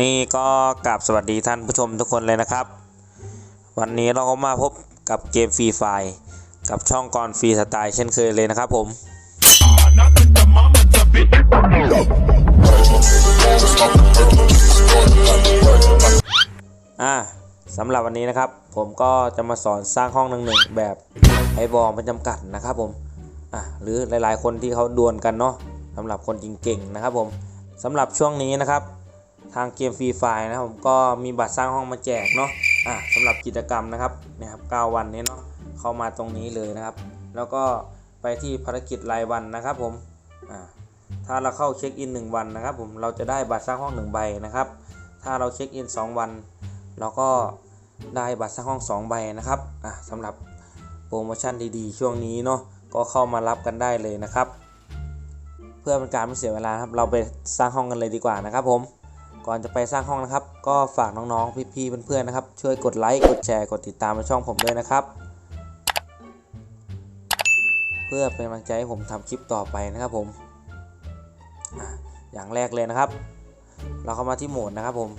นี่ก็กราบสวัสดีท่านผู้ชมทุกคนเลยนะครับ วันนี้เราก็มาพบกับเกมฟรีไฟกับช่องกรฟรีสไตล์เช่นเคยเลยนะครับผมอ่าสำหรับวันนี้นะครับ ผมก็จะมาสอนสร้างห้องหนึ่งหนึ่งแบบไอบอลเป็นจำกัดนะครับผมอะหรือหลายๆ คนที่เขาดวลกันเนาะสำหรับคนจริงเก่งนะครับผมสำหรับช่วงนี้นะครับ ทางเกมฟรีไฟนะครับผมก็มีบัตรสร้างห้องมาแจกเนาะอะสำหรับกิจกรรมนะครับเนี่ยครับ 9 วันนี้เนาะเข้ามาตรงนี้เลยนะครับ แล้วก็ไปที่ภารกิจรายวันนะครับผมอ่าถ้าเราเข้าเช็คอิน 1 วันนะครับ ผมเราจะได้บัตรสร้างห้อง1ใบนะครับ ถ้าเราเช็คอิน 2 วัน เราก็ได้บัตรสร้างห้อง 2 ใบนะครับอะสำหรับโปรโมชั่นดีๆ ช่วงนี้เนาะก็เข้ามารับกันได้เลยนะครับ เพื่อเป็นการไม่เสียเวลาครับเราไปสร้างห้องกันเลยดีกว่านะครับผม ก่อนจะไปสร้างห้องนะครับ ก็ฝากน้องๆ พี่ๆ เพื่อนๆ นะครับ ช่วยกดไลค์ กดแชร์ กดติดตามช่องผมด้วยนะครับ เพื่อเป็นกำลังใจให้ผมทำคลิปต่อไปนะครับผม อย่างแรกเลยนะครับ เราเข้ามาที่โหมดนะครับผม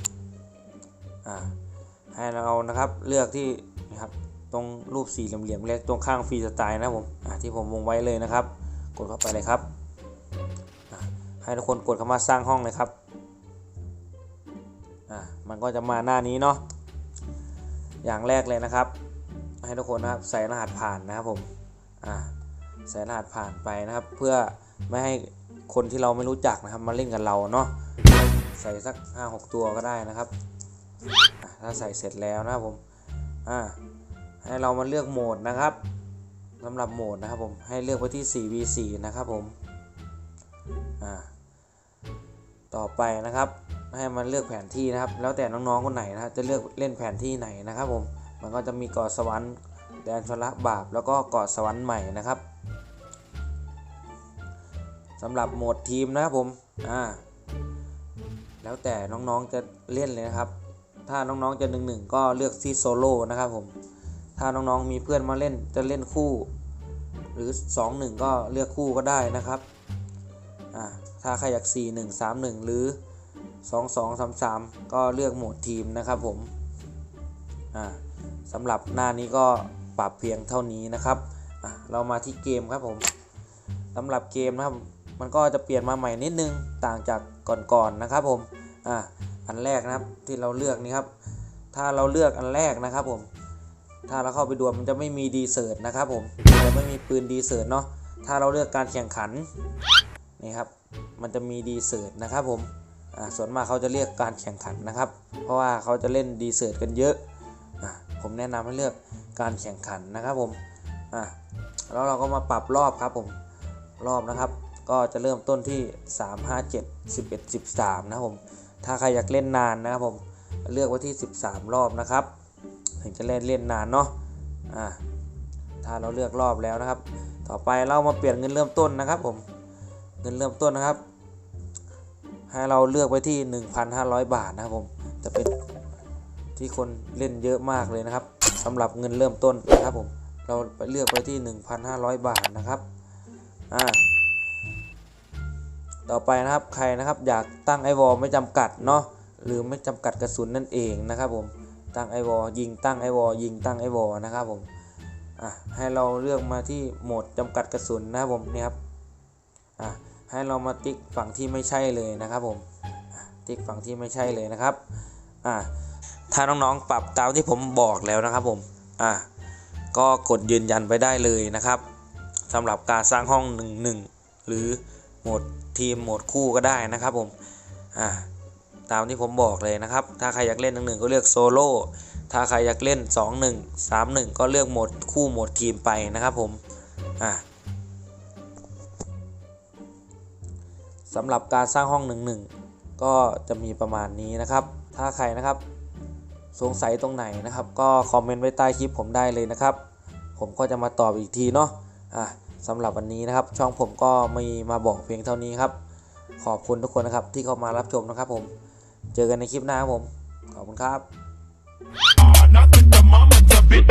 ให้เรานะครับเลือกที่นะครับตรงรูปสี่เหลี่ยมๆเล็กตรงข้างฟรีสไตล์นะผมที่ผมวงไว้เลยนะครับ กดเข้าไปเลยครับให้ทุกคนกดเข้ามาสร้างห้องเลยครับ อะมันก็จะมาหน้านี้เนาะอย่างแรกเลยนะครับ ให้ทุกคนนะครับใส่รหัสผ่านนะครับผมอะใส่รหัสผ่านไปนะครับ เพื่อไม่ให้คนที่เราไม่รู้จักนะครับมาเล่นกับเราเนาะใส่สัก 5-6 ตัวก็ได้นะครับถ้าใส่เสร็จแล้วนะครับผมอะให้เรามาเลือกโหมดนะครับสำหรับโหมดนะครับผมให้เลือกไปที่ 4v4 นะครับผมอ่าต่อไปนะครับ ให้มันเลือกแผนที่นะครับ แล้วแต่น้องๆคนไหนนะครับจะเลือกเล่นแผนที่ไหนนะครับผมมันก็จะมีเกาะสวรรค์แดนชลบาปแล้วก็เกาะสวรรค์ใหม่นะครับสำหรับโหมดทีมนะครับผมอ่าแล้วแต่น้องๆจะเล่นเลยนะครับ ถ้าน้องๆจะหนึ่งหนึ่งก็เลือกที่โซโล่นะครับผมถ้าน้องๆมีเพื่อนมาเล่นจะเล่นคู่ หรือ 2 1 ก็เลือกคู่ก็ได้นะครับอ่าถ้าใครอยาก 4 1 3 1 หรือ 2 2 3 3 ก็เลือกโหมดทีมนะครับผมสำหรับหน้านี้ก็ปรับเพียงเท่านี้นะครับเรามาที่เกมครับผมสำหรับเกมนะครับมันก็จะเปลี่ยนมาใหม่นิดนึงต่างจากก่อนๆนะครับผมอ่าอันแรกนะครับที่เราเลือกนี่ครับถ้าเราเลือกอันแรกนะครับผมถ้าเราเข้าไปดวลมันจะไม่มีดีเซิร์ตนะครับผมจะไม่มีปืนดีเซิร์ตเนาะถ้าเราเลือกการแข่งขันนี่ครับมันจะมีดีเซิร์ตนะครับผม ส่วนมากเขาจะเรียกการแข่งขันนะครับ เพราะว่าเขาจะเล่นดีเซิร์ตกันเยอะอ่าผมแนะนำให้เลือกการแข่งขันนะครับผมอ่าแล้วเราก็มาปรับรอบครับผมรอบนะครับ ก็จะเริ่มต้นที่ 3 5 7 11 13 นะครับผม ถ้าใครอยากเล่นนานนะครับผมเลือกไว้ที่ 13 รอบนะครับ ถึงจะเล่นเล่นนานเนาะอ่าถ้าเราเลือกรอบแล้วนะครับ ต่อไปเรามาเปลี่ยนเงินเริ่มต้นนะครับผมเงินเริ่มต้นนะครับ ให้เราเลือกไว้ที่ 1,500 บาทนะครับผมจะเป็นที่คนเล่นเยอะมากเลยนะครับสำหรับเงินเริ่มต้นนะครับผมเราไปเลือกไปที่ 1,500 บาทนะครับอ่าต่อไปนะครับใครนะครับอยากตั้งไอวอลไม่จำกัดเนาะหรือไม่จำกัดกระสุนนั่นเองนะครับผมตั้งไอวอยิงตั้งไอวอยิงตั้งไอวอนะครับผมอะให้เราเลือกมาที่โหมดจำกัดกระสุนนะครับผมนี่ครับอะ ให้เรามาติ๊กฝั่งที่ไม่ใช่เลยนะครับผมติ๊กฝั่งที่ไม่ใช่เลยนะครับอะถ้าน้องๆปรับตามที่ผมบอกแล้วนะครับผมอะก็กดยืนยันไปได้เลยนะครับสำหรับการสร้างห้องหนึ่งหนึ่งหรือโหมดทีมโหมดคู่ก็ได้นะครับผมอะตามที่ผมบอกเลยนะครับ ถ้าใครอยากเล่นหนึ่งหนึ่งก็เลือกโซโล่ถ้าใครอยากเล่น 2 1 3 1 ก็เลือกโหมดคู่โหมดทีมไปนะครับผมอะ สำหรับการสร้างห้อง1 1ก็จะมีประมาณนี้นะครับ ถ้าใครนะครับ สงสัยตรงไหนนะครับ ก็คอมเมนต์ไว้ใต้คลิปผมได้เลยนะครับ ผมก็จะมาตอบอีกทีเนาะอะสำหรับวันนี้นะครับ ช่องผมก็มีมาบอกเพียงเท่านี้ครับ ขอบคุณทุกคนนะครับที่เข้ามารับชมนะครับผม เจอกันในคลิปหน้าครับผม ขอบคุณครับ Not that the mama's a bitch.